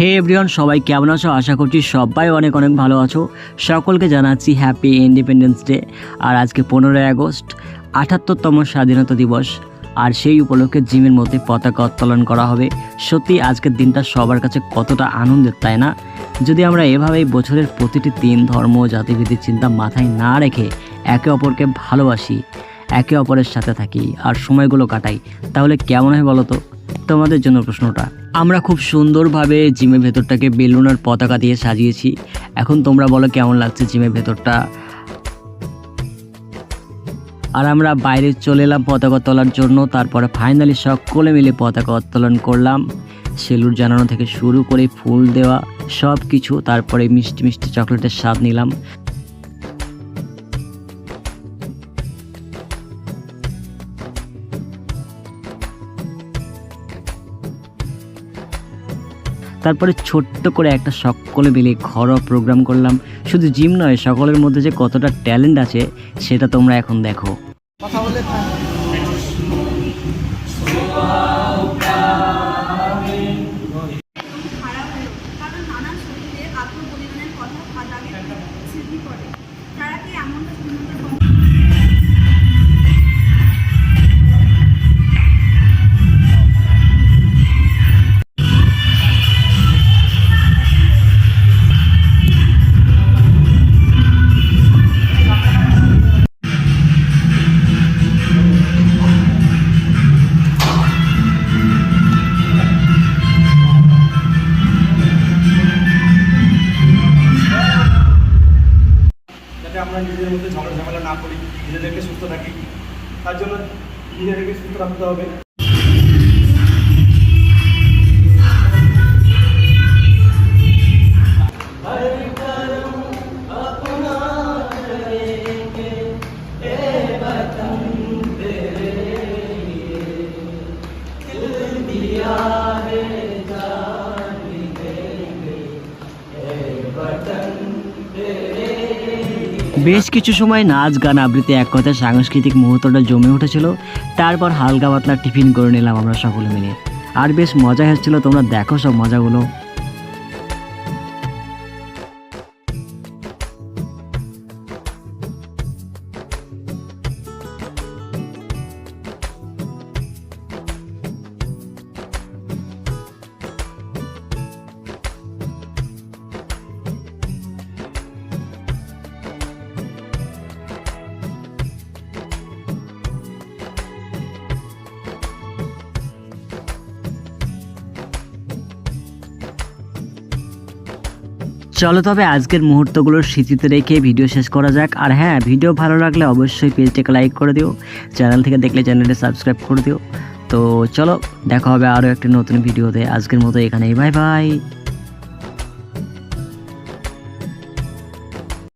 হে everyone সবাই কেমন আছো? আশা করছি সবাই অনেক অনেক ভালো আছো। সকলকে জানাচ্ছি হ্যাপি ইন্ডিপেন্ডেন্স ডে আর আজকে পনেরোই আগস্ট আটাত্তরতম স্বাধীনতা দিবস। আর সেই উপলক্ষে জিমের মধ্যে পতাকা উত্তোলন করা হবে। সত্যি আজকের দিনটা সবার কাছে কতটা আনন্দের, তাই না? যদি আমরা এভাবেই বছরের প্রতিটি দিন, ধর্ম জাতিভেদের চিন্তা মাথায় না রেখে একে অপরকে ভালোবাসি, একে অপরের সাথে থাকি, আর সময়গুলো কাটাই, তাহলে কেমন হয় বলো তো? তোমাদের জন্য প্রশ্নটা। আমরা খুব সুন্দরভাবে জিমের ভেতরটাকে বেলুন আর পতাকা দিয়ে সাজিয়েছি। এখন তোমরা বলো কেমন লাগছে জিমের ভেতরটা? আর আমরা বাইরে চলে এলাম পতাকা তোলার জন্য, তারপরে ফাইনালি সকলে মিলে পতাকা উত্তোলন করলাম। সেলুর জানানো থেকে শুরু করে ফুল দেওয়া সব কিছু তারপরে মিষ্টি মিষ্টি চকলেটের স্বাদ নিলাম। তারপরে ছোট্ট করে একটা সকলে মিলে ঘরোয়া প্রোগ্রাম করলাম। শুধু জিম নয়, সকলের মধ্যে যে কতটা ট্যালেন্ট আছে, সেটা তোমরা এখন দেখো। খারাপ নিজেদের মধ্যে ঝগড়া ঝামেলা না করি নিজেদেরকে সুস্থ থাকি তার জন্য নিজেদেরকে সুস্থ রাখতে হবে। বেশ কিছু সময় নাচ, গান আবৃত্তি, এক কথায় সাংস্কৃতিক মুহূর্তটা জমে উঠেছিল। তারপর হালকা পাতলা টিফিন করে নিলাম আমরা সকলে মিলে। আর বেশ মজা হচ্ছিল, তোমরা দেখো সব মজাগুলো। চলো তবে আজকের মুহূর্তগুলোর স্মৃতিতে রেখে ভিডিও শেষ করা যাক। আর হ্যাঁ ভিডিও ভালো লাগলে অবশ্যই পেজটাকে লাইক করে দিও, চ্যানেল থেকে দেখলে চ্যানেলটা সাবস্ক্রাইব করে দিও। তো চলো, দেখা হবে আরও একটি নতুন ভিডিওতে। আজকের মতো এখানেই, বাই বাই।